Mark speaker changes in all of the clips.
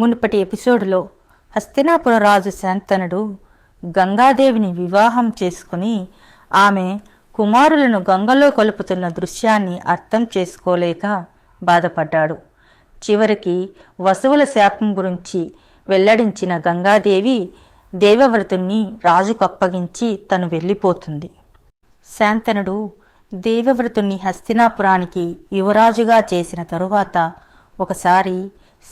Speaker 1: మునుపటి ఎపిసోడ్లో హస్తినాపుర రాజు శాంతనుడు గంగాదేవిని వివాహం చేసుకుని ఆమె కుమారులను గంగలో కలుపుతున్న దృశ్యాన్ని అర్థం చేసుకోలేక బాధపడ్డాడు. చివరికి వసువుల శాపం గురించి వెల్లడించిన గంగాదేవి దేవవ్రతుణ్ణి రాజుకు అప్పగించి తను వెళ్ళిపోతుంది. శాంతనుడు దేవవ్రతుణ్ణి హస్తినాపురానికి యువరాజుగా చేసిన తరువాత ఒకసారి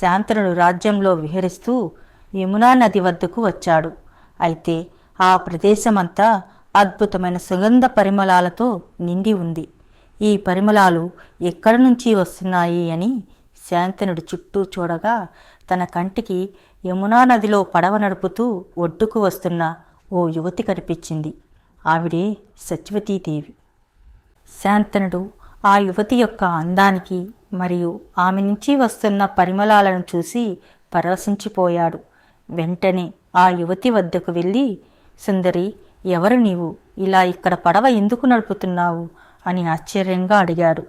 Speaker 1: శాంతనుడు రాజ్యంలో విహరిస్తూ యమునా నది వద్దకు వచ్చాడు. అయితే ఆ ప్రదేశమంతా అద్భుతమైన సుగంధ పరిమళాలతో నిండి ఉంది. ఈ పరిమళాలు ఎక్కడి నుంచి వస్తున్నాయి అని శాంతనుడు చుట్టూ చూడగా తన కంటికి యమునా నదిలో పడవ నడుపుతూ ఒడ్డుకు వస్తున్న ఓ యువతి కనిపించింది. ఆవిడే సత్యవతీదేవి. శాంతనుడు ఆ యువతి యొక్క అందానికి మరియు ఆమె నుంచి వస్తున్న పరిమళాలను చూసి పరవశించిపోయాడు. వెంటనే ఆ యువతి వద్దకు వెళ్ళి సుందరి ఎవరు నీవు? ఇలా ఇక్కడ పడవ ఎందుకు నడుపుతున్నావు? అని ఆశ్చర్యంగా అడిగాడు.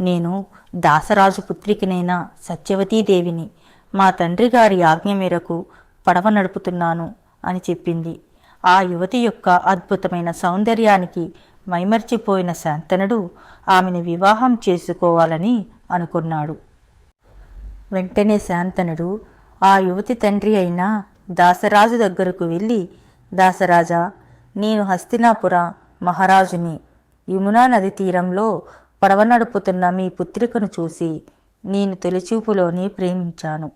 Speaker 1: నేను దాసరాజు పుత్రికనైన సత్యవతీదేవిని మా తండ్రి గారి ఆజ్ఞ మేరకు పడవ నడుపుతున్నాను అని చెప్పింది. ఆ యువతి యొక్క అద్భుతమైన సౌందర్యానికి మైమర్చిపోయిన శాంతనుడు ఆమెను వివాహం చేసుకోవాలని అనుకున్నాడు. వెంటనే శాంతనుడు ఆ యువతి తండ్రి అయిన దాసరాజు దగ్గరకు వెళ్ళి దాసరాజా నేను హస్తినాపుర మహారాజుని యమునా నది తీరంలో పడవ నడుపుతున్న మీ పుత్రికను చూసి నేను తొలిచూపులోనే ప్రేమించాను.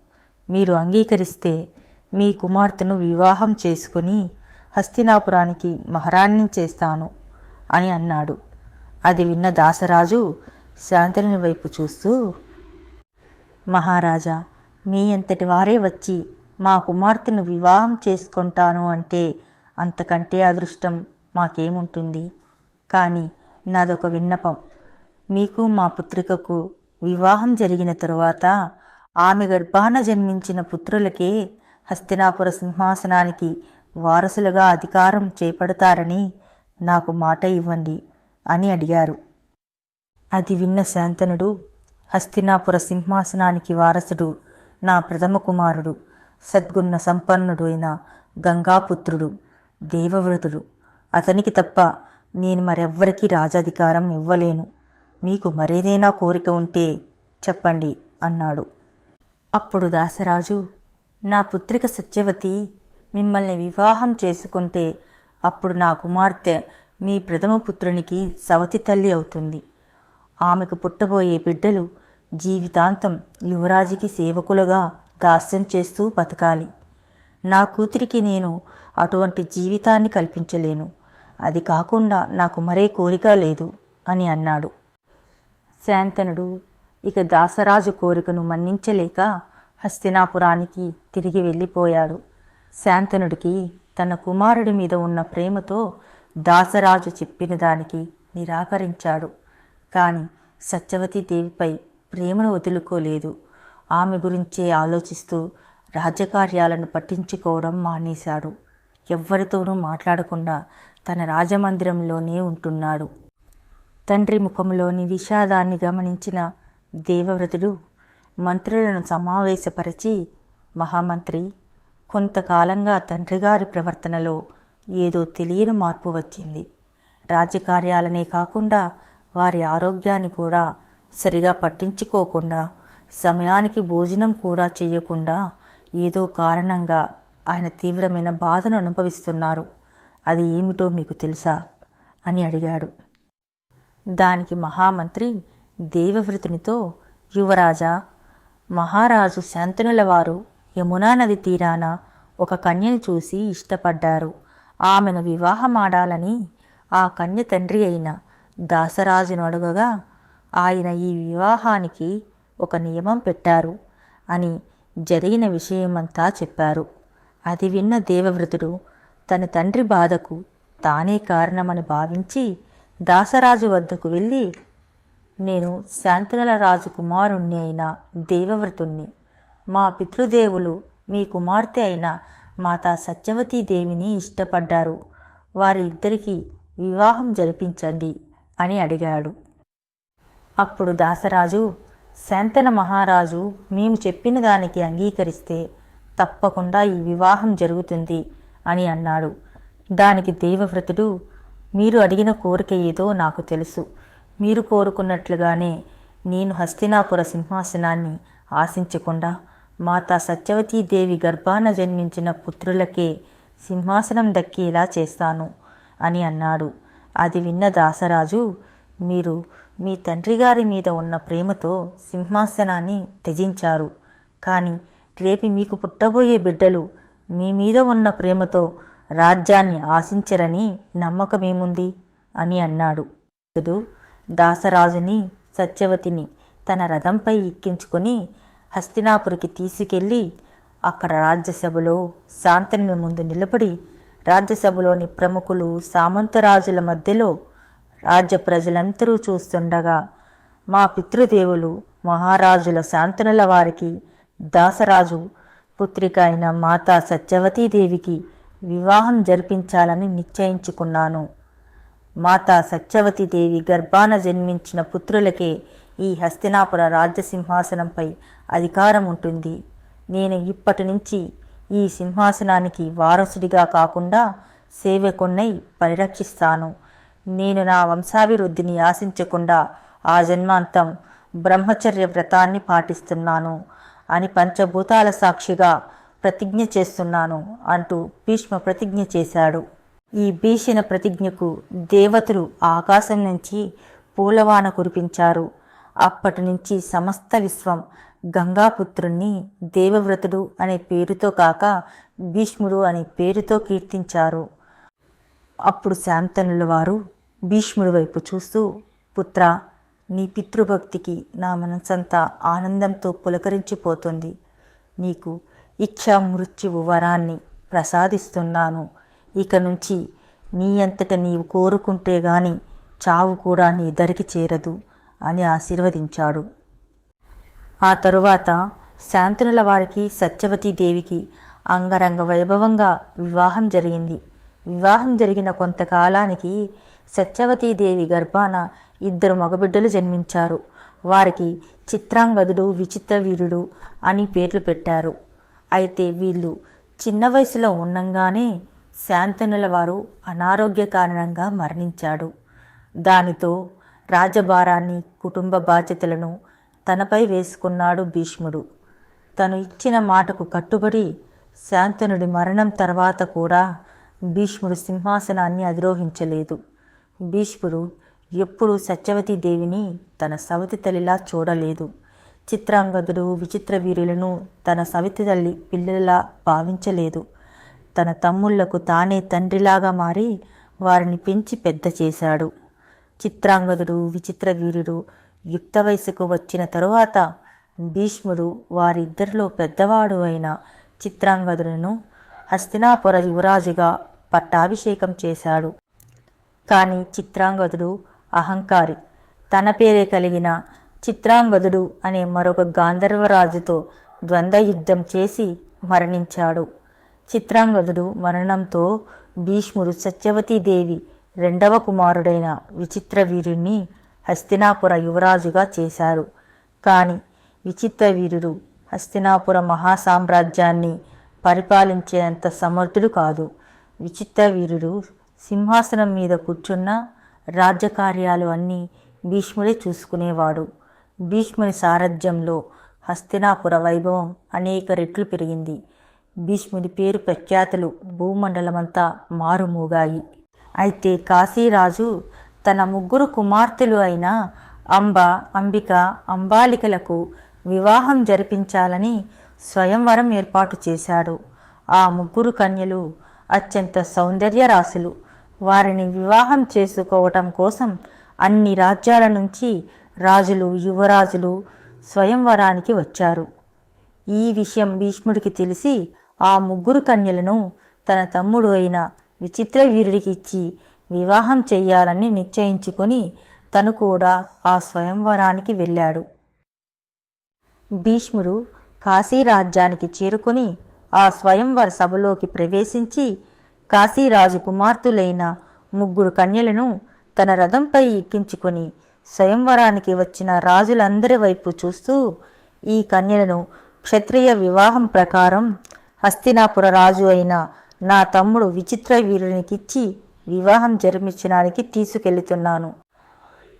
Speaker 1: మీరు అంగీకరిస్తే మీ కుమార్తెను వివాహం చేసుకుని హస్తినాపురానికి మహారాణిని చేస్తాను. అని అన్నాడు. అది విన్న దాసరాజు శాంతని వైపు చూస్తూ మహారాజా మీ అంతటి వారే వచ్చి మా కుమార్తెను వివాహం చేసుకుంటాను అంటే అంతకంటే అదృష్టం మాకేముంటుంది? కానీ నాదొక విన్నపం. మీకు మా పుత్రికకు వివాహం జరిగిన తరువాత ఆమె గర్భాన జన్మించిన పుత్రులకే హస్తినాపుర సింహాసనానికి వారసులుగా అధికారం చేపడతారని నాకు మాట ఇవ్వండి అని అడిగారు. అది విన్న శాంతనుడు హస్తినాపుర సింహాసనానికి వారసుడు నా ప్రథమ కుమారుడు సద్గుణ సంపన్నుడు అయిన గంగాపుత్రుడు దేవవ్రతుడు. అతనికి తప్ప నేను మరెవ్వరికీ రాజాధికారం ఇవ్వలేను. మీకు మరేదైనా కోరిక ఉంటే చెప్పండి అన్నాడు. అప్పుడు దాసరాజు నా పుత్రిక సత్యవతి మిమ్మల్ని వివాహం చేసుకుంటే అప్పుడు నా కుమార్తె మీ ప్రథమ పుత్రునికి సవతి తల్లి అవుతుంది. ఆమెకు పుట్టబోయే బిడ్డలు జీవితాంతం యువరాజుకి సేవకులుగా దాస్యం చేస్తూ బతకాలి. నా కూతురికి నేను అటువంటి జీవితాన్ని కల్పించలేను. అది కాకుండా నాకు మరే కోరిక లేదు అని అన్నాడు. శాంతనుడు ఇక దాసరాజు కోరికను మన్నించలేక హస్తినాపురానికి తిరిగి వెళ్ళిపోయాడు. శాంతనుడికి తన కుమారుడి మీద ఉన్న ప్రేమతో దాసరాజు చెప్పిన దానికి నిరాకరించాడు. కానీ సత్యవతి దేవిపై ప్రేమను వదులుకోలేదు. ఆమె గురించే ఆలోచిస్తూ రాజకార్యాలను పట్టించుకోవడం మానేశాడు. ఎవ్వరితోనూ మాట్లాడకుండా తన రాజమందిరంలోనే ఉంటున్నాడు. తండ్రి ముఖంలోని విషాదాన్ని గమనించిన దేవవ్రతుడు మంత్రులను సమావేశపరిచి మహామంత్రి కొంతకాలంగా తండ్రిగారి ప్రవర్తనలో ఏదో తెలియని మార్పు వచ్చింది. రాజకార్యాలనే కాకుండా వారి ఆరోగ్యాన్ని కూడా సరిగా పట్టించుకోకుండా సమయానికి భోజనం కూడా చేయకుండా ఏదో కారణంగా ఆయన తీవ్రమైన బాధను అనుభవిస్తున్నారు. అది ఏమిటో మీకు తెలుసా? అని అడిగాడు. దానికి మహామంత్రి దేవవ్రతునితో యువరాజా మహారాజు శాంతనుల వారు యమునా నది తీరాన ఒక కన్యను చూసి ఇష్టపడ్డారు. ఆమెను వివాహమాడాలని ఆ కన్య తండ్రి అయిన దాసరాజును అడగగా ఆయన ఈ వివాహానికి ఒక నియమం పెట్టారు అని జరిగిన విషయమంతా చెప్పారు. అది విన్న దేవవ్రతుడు తన తండ్రి బాధకు తానే కారణమని భావించి దాసరాజు వద్దకు వెళ్ళి నేను శాంతనల రాజు కుమారుణ్ణి అయిన దేవవ్రతుణ్ణి మా పితృదేవులు మీ కుమార్తె అయిన మాతా సత్యవతీదేవిని ఇష్టపడ్డారు. వారిద్దరికీ వివాహం జరిపించండి అని అడిగాడు. అప్పుడు దాసరాజు శాంతన మహారాజు మేము చెప్పిన దానికి అంగీకరిస్తే తప్పకుండా ఈ వివాహం జరుగుతుంది అని అన్నాడు. దానికి దేవవ్రతుడు మీరు అడిగిన కోరిక ఏదో నాకు తెలుసు. మీరు కోరుకున్నట్లుగానే నేను హస్తినాపుర సింహాసనాన్ని ఆశించకుండా మాతా సత్యవతీదేవి గర్భాన జన్మించిన పుత్రులకే సింహాసనం దక్కేలా చేస్తాను అని అన్నాడు. అది విన్న దాసరాజు మీరు మీ తండ్రి గారి మీద ఉన్న ప్రేమతో సింహాసనాన్ని త్యజించారు. కానీ రేపు మీకు పుట్టబోయే బిడ్డలు మీ మీద ఉన్న ప్రేమతో రాజ్యాన్ని ఆశించరని నమ్మకమేముంది? అని అన్నాడు. దాసరాజుని సత్యవతిని తన రథంపై ఎక్కించుకొని హస్తినాపురికి తీసుకెళ్ళి అక్కడ రాజ్యసభలో శాంతని ముందు నిలబడి రాజ్యసభలోని ప్రముఖులు సామంతరాజుల మధ్యలో రాజ్య ప్రజలందరూ చూస్తుండగా మా పితృదేవులు మహారాజుల శాంతనుల వారికి దాసరాజు పుత్రిక అయిన మాతా సత్యవతీదేవికి వివాహం జరిపించాలని నిశ్చయించుకున్నాను. మాతా సత్యవతీదేవి గర్భాన జన్మించిన పుత్రులకే ఈ హస్తినాపుర రాజ్యసింహాసనంపై అధికారం ఉంటుంది. నేను ఇప్పటి నుంచి ఈ సింహాసనానికి వారసుడిగా కాకుండా సేవకున్నై పరిరక్షిస్తాను. నేను నా వంశాభివృద్ధిని ఆశించకుండా ఆ జన్మాంతం బ్రహ్మచర్య వ్రతాన్ని పాటిస్తున్నాను అని పంచభూతాల సాక్షిగా ప్రతిజ్ఞ చేస్తున్నాను అంటూ భీష్మ ప్రతిజ్ఞ చేశాడు. ఈ భీషణ ప్రతిజ్ఞకు దేవతలు ఆకాశం నుంచి పూలవాన కురిపించారు. అప్పటి నుంచి సమస్త విశ్వం గంగాపుత్రుణ్ణి దేవవ్రతుడు అనే పేరుతో కాక భీష్ముడు అనే పేరుతో కీర్తించారు. అప్పుడు శాంతనుల వారు భీష్ముడి వైపు చూస్తూ పుత్ర నీ పితృభక్తికి నా మనసంతా ఆనందంతో పులకరించిపోతుంది. నీకు ఇచ్ఛా మృత్యువు వరాన్ని ప్రసాదిస్తున్నాను. ఇక నుంచి నీ అంతట నీవు కోరుకుంటే గాని చావు కూడా నీ దరికి చేరదు. అని ఆశీర్వదించాడు. ఆ తరువాత శాంతనుల వారికి సత్యవతీదేవికి అంగరంగ వైభవంగా వివాహం జరిగింది. వివాహం జరిగిన కొంతకాలానికి సత్యవతీదేవి గర్భాన ఇద్దరు మగబిడ్డలు జన్మించారు. వారికి చిత్రాంగదుడు విచిత్ర వీరుడు అని పేర్లు పెట్టారు. అయితే వీళ్ళు చిన్న వయసులో ఉండంగానే శాంతనుల వారు అనారోగ్య కారణంగా మరణించాడు. దానితో రాజభారాన్ని కుటుంబ బాధ్యతలను తనపై వేసుకున్నాడు భీష్ముడు. తను ఇచ్చిన మాటకు కట్టుబడి శాంతనుడి మరణం తర్వాత కూడా భీష్ముడు సింహాసనాన్ని అధిరోహించలేదు. భీష్ముడు ఎప్పుడూ సత్యవతీదేవిని తన సవతి తల్లిలా చూడలేదు. చిత్రాంగదుడు విచిత్ర వీరులను తన సవితి తల్లి పిల్లలా భావించలేదు. తన తమ్ముళ్ళకు తానే తండ్రిలాగా మారి వారిని పెంచి పెద్ద చేశాడు. చిత్రాంగదుడు విచిత్ర వీరుడు యుక్త వయసుకు వచ్చిన తరువాత భీష్ముడు వారిద్దరిలో పెద్దవాడు అయిన చిత్రాంగదులను హస్తినాపుర యువరాజుగా పట్టాభిషేకం చేశాడు. కానీ చిత్రాంగదుడు అహంకారి. తన పేరే కలిగిన చిత్రాంగదుడు అనే మరొక గాంధర్వరాజుతో ద్వంద్వ యుద్ధం చేసి మరణించాడు. చిత్రాంగదుడు మరణంతో భీష్ముడు సత్యవతీదేవి రెండవ కుమారుడైన విచిత్ర వీరుణ్ణి హస్తినాపుర యువరాజుగా చేశారు. కానీ విచిత్ర వీరుడు హస్తినాపుర మహాసామ్రాజ్యాన్ని పరిపాలించేంత సమర్థుడు కాదు. విచిత్ర వీరుడు సింహాసనం మీద కూర్చున్న రాజ్యకార్యాలు అన్నీ భీష్ముడే చూసుకునేవాడు. భీష్ముని సారథ్యంలో హస్తినాపుర వైభవం అనేక రెట్లు పెరిగింది. భీష్ముడి పేరు ప్రఖ్యాతులు భూమండలమంతా మారుమూగాయి. అయితే కాశీరాజు తన ముగ్గురు కుమార్తెలు అయిన అంబ అంబిక అంబాలికలకు వివాహం జరిపించాలని స్వయంవరం ఏర్పాటు చేశాడు. ఆ ముగ్గురు కన్యలు అత్యంత సౌందర్య రాశులు. వారిని వివాహం చేసుకోవటం కోసం అన్ని రాజ్యాల నుంచి రాజులు యువరాజులు స్వయంవరానికి వచ్చారు. ఈ విషయం భీష్ముడికి తెలిసి ఆ ముగ్గురు కన్యలను తన తమ్ముడు అయిన విచిత్ర వీరుడికి ఇచ్చి వివాహం చెయ్యాలని నిశ్చయించుకొని తను కూడా ఆ స్వయంవరానికి వెళ్ళాడు. భీష్ముడు కాశీరాజ్యానికి చేరుకుని ఆ స్వయంవర సభలోకి ప్రవేశించి కాశీరాజు కుమార్తెలైన ముగ్గురు కన్యలను తన రథంపై ఎక్కించుకొని స్వయంవరానికి వచ్చిన రాజులందరి వైపు చూస్తూ ఈ కన్యలను క్షత్రియ వివాహం ప్రకారం హస్తినాపుర రాజు అయిన నా తమ్ముడు విచిత్ర వీరునికిచ్చి వివాహం జరిపించడానికి తీసుకెళ్తున్నాను.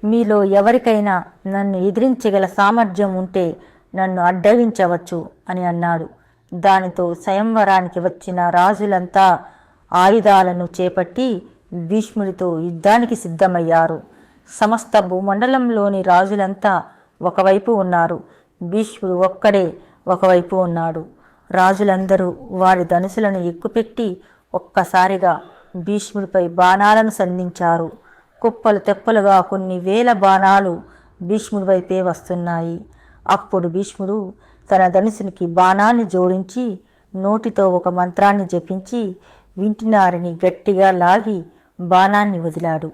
Speaker 1: మీలో ఎవరికైనా నన్ను ఎదిరించగల సామర్థ్యం ఉంటే నన్ను అడ్డగించవచ్చు అని అన్నాడు. దానితో స్వయంవరానికి వచ్చిన రాజులంతా ఆయుధాలను చేపట్టి భీష్ముడితో యుద్ధానికి సిద్ధమయ్యారు. సమస్త భూమండలంలోని రాజులంతా ఒకవైపు ఉన్నారు. భీష్ముడు ఒక్కడే ఒకవైపు ఉన్నాడు. రాజులందరూ వారి ధనుసులను ఎక్కుపెట్టి ఒక్కసారిగా భీష్ముడిపై బాణాలను సంధించారు. కుప్పలు తెప్పలుగా కొన్ని వేల బాణాలు భీష్ముడి వైపే వస్తున్నాయి. అప్పుడు భీష్ముడు తన ధనుసునికి బాణాన్ని జోడించి నోటితో ఒక మంత్రాన్ని జపించి వింటినారిని గట్టిగా లాగి బాణాన్ని వదిలాడు.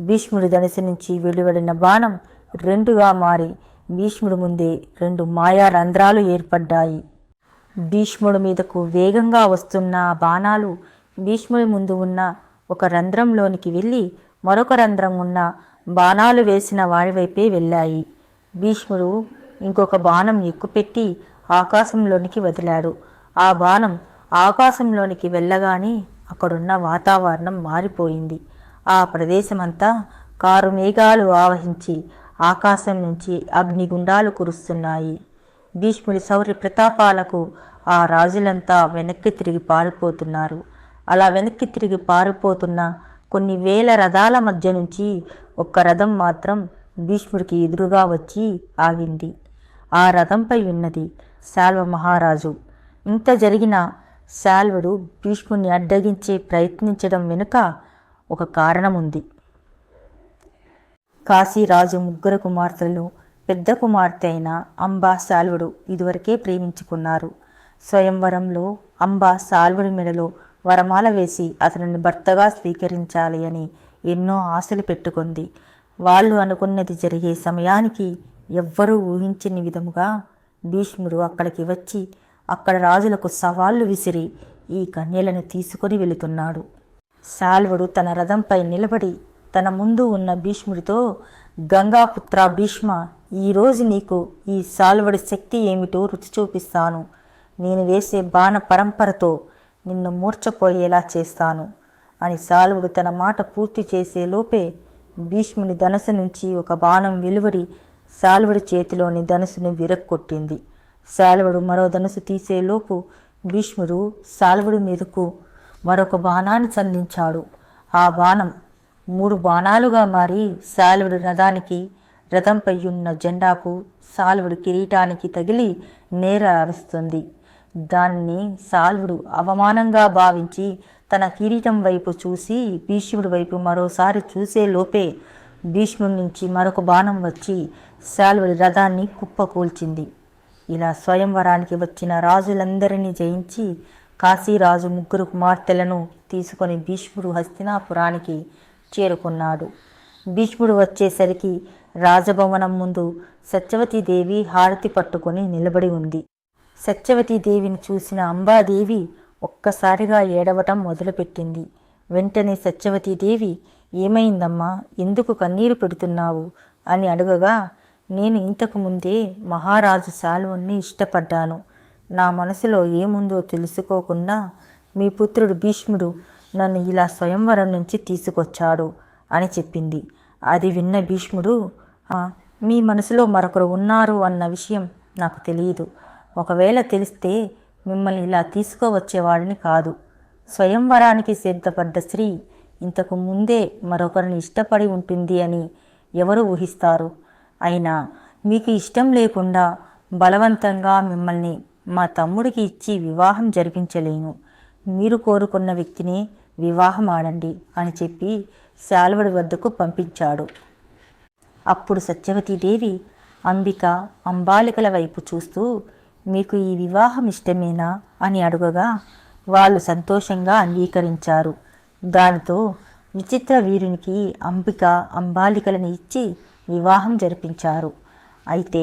Speaker 1: భీష్ముడి ధనుసు నుంచి వెలువడిన బాణం రెండుగా మారి భీష్ముడి ముందే రెండు మాయా రంధ్రాలు ఏర్పడ్డాయి. భీష్ముడి మీదకు వేగంగా వస్తున్న ఆ బాణాలు భీష్ముడి ముందు ఉన్న ఒక రంధ్రంలోనికి వెళ్ళి మరొక రంధ్రం ఉన్న బాణాలు వేసిన వారి వైపే వెళ్ళాయి. భీష్ముడు ఇంకొక బాణం ఎక్కుపెట్టి ఆకాశంలోనికి వదిలాడు. ఆ బాణం ఆకాశంలోనికి వెళ్ళగానే అక్కడున్న వాతావరణం మారిపోయింది. ఆ ప్రదేశమంతా కారు మేఘాలు ఆవహించి ఆకాశం నుంచి అగ్నిగుండాలు కురుస్తున్నాయి. భీష్ముడి శౌర్య ప్రతాపాలకు ఆ రాజులంతా వెనక్కి తిరిగి పారిపోతున్నారు. అలా వెనక్కి తిరిగి పారిపోతున్న కొన్ని వేల రథాల మధ్య నుంచి ఒక్క రథం మాత్రం భీష్ముడికి ఎదురుగా వచ్చి ఆగింది. ఆ రథంపై ఉన్నది శాల్వ మహారాజు. ఇంత జరిగిన శాల్వుడు భీష్ముడిని అడ్డగించే ప్రయత్నించడం వెనుక ఒక కారణం ఉంది కాశీరాజు ముగ్గురు కుమార్తెలు పెద్ద కుమార్తె అయిన అంబా సాల్వుడు ఇదివరకే ప్రేమించుకున్నారు. స్వయంవరంలో అంబా సాల్వుడి మెడలో వరమాల వేసి అతనిని భర్తగా స్వీకరించాలి అని ఎన్నో ఆశలు పెట్టుకుంది. వాళ్ళు అనుకున్నది జరిగే సమయానికి ఎవ్వరూ ఊహించని విధముగా భీష్ముడు అక్కడికి వచ్చి అక్కడ రాజులకు సవాళ్ళు విసిరి ఈ కన్యలను తీసుకొని వెళుతున్నాడు. శాల్వుడు తన రథంపై నిలబడి తన ముందు ఉన్న భీష్ముడితో గంగాపుత్ర భీష్మ ఈరోజు నీకు ఈ సాల్వడి శక్తి ఏమిటో రుచి చూపిస్తాను. నేను వేసే బాణ పరంపరతో నిన్ను మూర్చపోయేలా చేస్తాను అని సాల్వుడు తన మాట పూర్తి చేసే లోపే భీష్ముని ధనుసు నుంచి ఒక బాణం వెలువడి సాల్వుడి చేతిలోని ధనుసును విరక్కొట్టింది. సాల్వుడు మరో ధనుసు తీసేలోపు భీష్ముడు సాల్వుడి మీదకు మరొక బాణాన్ని సంధించాడు ఆ బాణం మూడు బాణాలుగా మారి సాల్వుడి రథానికి రథంపై ఉన్న జెండాకు సాల్వుడు కిరీటానికి తగిలి నేర అరుస్తుంది. దాన్ని సాల్వుడు అవమానంగా భావించి తన కిరీటం వైపు చూసి భీష్ముడి వైపు మరోసారి చూసే లోపే భీష్ముడి నుంచి మరొక బాణం వచ్చి శాల్వుడి రథాన్ని కుప్పకూల్చింది. ఇలా స్వయంవరానికి వచ్చిన రాజులందరినీ జయించి కాశీరాజు ముగ్గురు కుమార్తెలను తీసుకొని భీష్ముడు హస్తినాపురానికి చేరుకున్నాడు. భీష్ముడు వచ్చేసరికి రాజభవనం ముందు సత్యవతీదేవి హారతి పట్టుకొని నిలబడి ఉంది. సత్యవతీదేవిని చూసిన అంబాదేవి ఒక్కసారిగా ఏడవటం మొదలుపెట్టింది. వెంటనే సత్యవతీదేవి ఏమైందమ్మా? ఎందుకు కన్నీరు పెడుతున్నావు? అని అడగగా నేను ఇంతకు ముందే మహారాజు శాలువుని ఇష్టపడ్డాను. నా మనసులో ఏముందో తెలుసుకోకుండా మీ పుత్రుడు భీష్ముడు నన్ను ఇలా స్వయంవరం నుంచి తీసుకొచ్చాడు అని చెప్పింది. అది విన్న భీష్ముడు మీ మనసులో మరొకరు ఉన్నారు అన్న విషయం నాకు తెలియదు. ఒకవేళ తెలిస్తే మిమ్మల్ని ఇలా తీసుకువచ్చేవాడిని కాదు. స్వయంవరానికి సిద్ధపడ్డ స్త్రీ ఇంతకు ముందే మరొకరిని ఇష్టపడి ఉంటుంది అని ఎవరు ఊహిస్తారు? అయినా మీకు ఇష్టం లేకుండా బలవంతంగా మిమ్మల్ని మా తమ్ముడికి ఇచ్చి వివాహం జరిపించలేను. మీరు కోరుకున్న వ్యక్తిని వివాహం ఆడండి అని చెప్పి శాల్వడి వద్దకు పంపించాడు. అప్పుడు సత్యవతీదేవి అంబిక అంబాలికల వైపు చూస్తూ మీకు ఈ వివాహం ఇష్టమేనా? అని అడుగగా వాళ్ళు సంతోషంగా అంగీకరించారు. దానితో విచిత్ర వీరునికి అంబిక అంబాలికలను ఇచ్చి వివాహం జరిపించారు. అయితే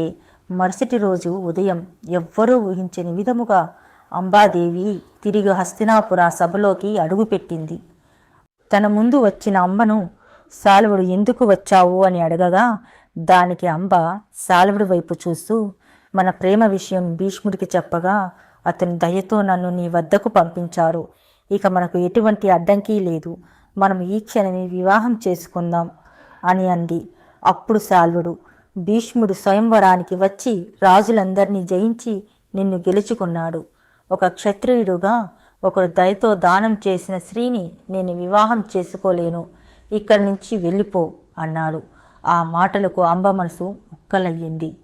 Speaker 1: మరుసటి రోజు ఉదయం ఎవ్వరూ ఊహించని విధముగా అంబాదేవి తిరిగి హస్తినాపుర సభలోకి అడుగుపెట్టింది. తన ముందు వచ్చిన అమ్మను సాలువుడు ఎందుకు వచ్చావు అని అడగగా దానికి అంబ సాలువుడి వైపు చూస్తూ మన ప్రేమ విషయం భీష్ముడికి చెప్పగా అతని దయతో నన్ను నీ వద్దకు పంపించారు. ఇక మనకు ఎటువంటి అడ్డంకి లేదు. మనం ఈ క్షణమే వివాహం చేసుకుందాం అని అంది. అప్పుడు సాల్వుడు భీష్ముడు స్వయంవరానికి వచ్చి రాజులందరినీ జయించి నిన్ను గెలుచుకున్నాడు. ఒక క్షత్రియుడుగా ఒకరు దయతో దానం చేసిన స్త్రీని నేను వివాహం చేసుకోలేను. ఇక్కడి నుంచి వెళ్ళిపో అన్నాడు. ఆ మాటలకు అంబ మనసు ముక్కలయ్యింది.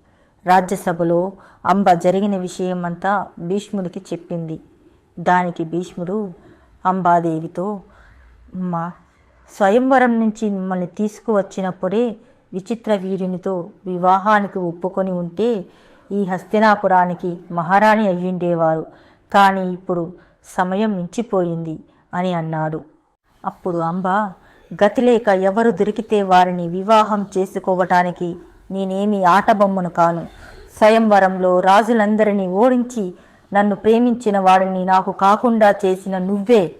Speaker 1: రాజ్యసభలో అంబ జరిగిన విషయమంతా భీష్ముడికి చెప్పింది. దానికి భీష్ముడు అంబాదేవితో మా స్వయంవరం నుంచి మిమ్మల్ని తీసుకువచ్చినప్పుడే విచిత్ర వీరునితో వివాహానికి ఒప్పుకొని ఉంటే ఈ హస్తినాపురానికి మహారాణి అయ్యుండేవారు. కానీ ఇప్పుడు సమయం మించిపోయింది అని అన్నాడు. అప్పుడు అంబ గతిలేక ఎవరు దొరికితే వారిని వివాహం చేసుకోవటానికి నేనేమి ఆటబొమ్మను కాను. స్వయంవరంలో రాజులందరినీ ఓడించి నన్ను ప్రేమించిన వాడిని నాకు కాకుండా చేసిన నువ్వే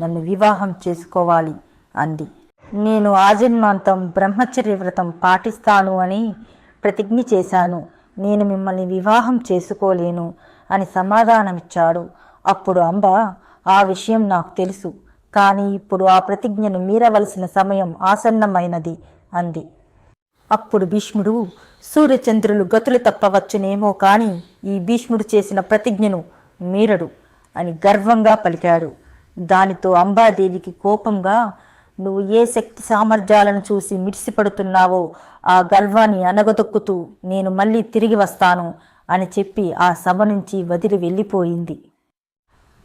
Speaker 1: నన్ను వివాహం చేసుకోవాలి అంది. నేను ఆజన్మాంతం బ్రహ్మచర్య వ్రతం పాటిస్తాను అని ప్రతిజ్ఞ చేశాను. నేను మిమ్మల్ని వివాహం చేసుకోలేను అని సమాధానమిచ్చాడు. అప్పుడు అంబ ఆ విషయం నాకు తెలుసు. కానీ ఇప్పుడు ఆ ప్రతిజ్ఞను మీరవలసిన సమయం ఆసన్నమైనది అంది. అప్పుడు భీష్ముడు సూర్యచంద్రులు గతులు తప్పవచ్చునేమో కానీ ఈ భీష్ముడు చేసిన ప్రతిజ్ఞను మీరడు అని గర్వంగా పలికాడు. దానితో అంబాదేవికి కోపంగా నువ్వు ఏ శక్తి సామర్థ్యాలను చూసి మిడిసిపడుతున్నావో ఆ గర్వాన్ని అనగదొక్కుతూ నేను మళ్ళీ తిరిగి వస్తాను అని చెప్పి ఆ సభ నుంచి వదిలి వెళ్ళిపోయింది.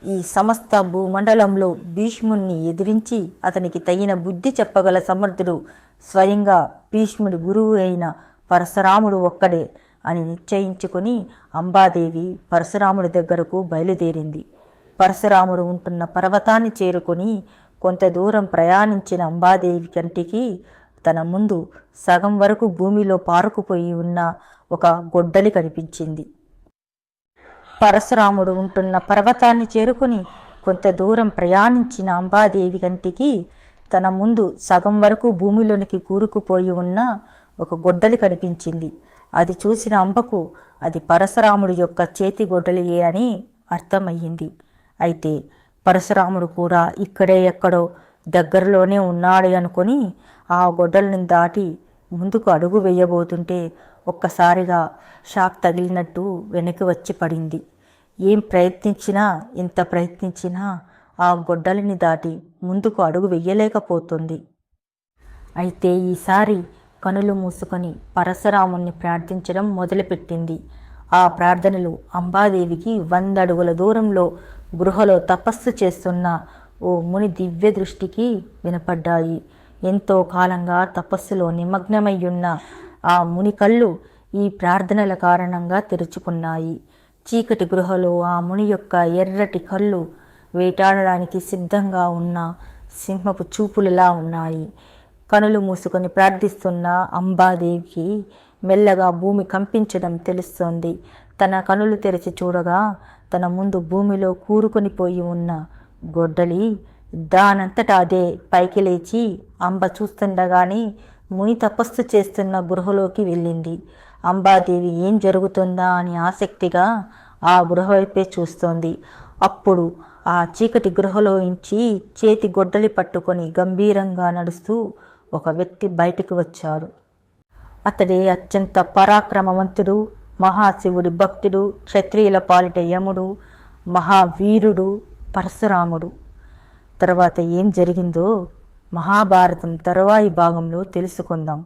Speaker 1: ఈ సమస్త భూమండలంలో భీష్ముణ్ణి ఎదిరించి అతనికి తగిన బుద్ధి చెప్పగల సమర్థుడు స్వయంగా భీష్ముడి గురువు అయిన పరశురాముడు ఒక్కడే అని నిశ్చయించుకొని అంబాదేవి పరశురాముడి దగ్గరకు బయలుదేరింది. పరశురాముడు ఉంటున్న పర్వతాన్ని చేరుకొని కొంత దూరం ప్రయాణించిన అంబాదేవి కంటికి తన ముందు సగం వరకు భూమిలో పారుకుపోయి ఉన్న ఒక గొడ్డలి కనిపించింది. పరశురాముడు ఉంటున్న పర్వతాన్ని చేరుకుని కొంత దూరం ప్రయాణించిన అంబాదేవి కంటికి తన ముందు సగం వరకు భూమిలోనికి కూరుకుపోయి ఉన్న ఒక గొడ్డలి కనిపించింది. అది చూసిన అంబకు అది పరశురాముడి యొక్క చేతి గొడ్డలియే అని అర్థమయ్యింది. అయితే పరశురాముడు కూడా ఇక్కడే ఎక్కడో దగ్గరలోనే ఉన్నాడు అనుకొని ఆ గొడ్డలను దాటి ముందుకు అడుగు వేయబోతుంటే ఒక్కసారిగా షాక్ తగిలినట్టు వెనక్కి వచ్చి పడింది. ఏం ప్రయత్నించినా ఎంత ప్రయత్నించినా ఆ గొడ్డలిని దాటి ముందుకు అడుగు వెయ్యలేకపోతుంది అయితే ఈసారి కనులు మూసుకొని పరశురాముణ్ణి ప్రార్థించడం మొదలుపెట్టింది. ఆ ప్రార్థనలు అంబాదేవికి వంద అడుగుల దూరంలో గృహలో తపస్సు చేస్తున్న ఓ ముని దివ్య దృష్టికి వినపడ్డాయి. ఎంతో కాలంగా తపస్సులో నిమగ్నమయ్యున్న ఆ ముని కళ్ళు ఈ ప్రార్థనల కారణంగా తెరుచుకున్నాయి. చీకటి గృహలో ఆ ముని యొక్క ఎర్రటి కళ్ళు వేటాడడానికి సిద్ధంగా ఉన్న సింహపు చూపులలా ఉన్నాయి. కనులు మూసుకొని ప్రార్థిస్తున్న అంబాదేవికి మెల్లగా భూమి కంపించడం తెలుస్తోంది. తన కనులు తెరిచి చూడగా తన ముందు భూమిలో కూరుకొని పోయి ఉన్న గొడ్డలి దానంతటా అదే పైకి లేచి అంబ చూస్తుండగానే ముని తపస్సు చేస్తున్న గృహలోకి వెళ్ళింది. అంబాదేవి ఏం జరుగుతుందా అని ఆసక్తిగా ఆ గృహ వైపే చూస్తోంది. అప్పుడు ఆ చీకటి గృహలో నుంచి చేతి గొడ్డలి పట్టుకొని గంభీరంగా నడుస్తూ ఒక వ్యక్తి బయటకు వచ్చాడు. అతడే అత్యంత పరాక్రమవంతుడు మహాశివుడి భక్తుడు క్షత్రియుల పాలిట యముడు మహావీరుడు పరశురాముడు. తర్వాత ఏం జరిగిందో మహాభారతం తరువాయి భాగంలో తెలుసుకుందాం.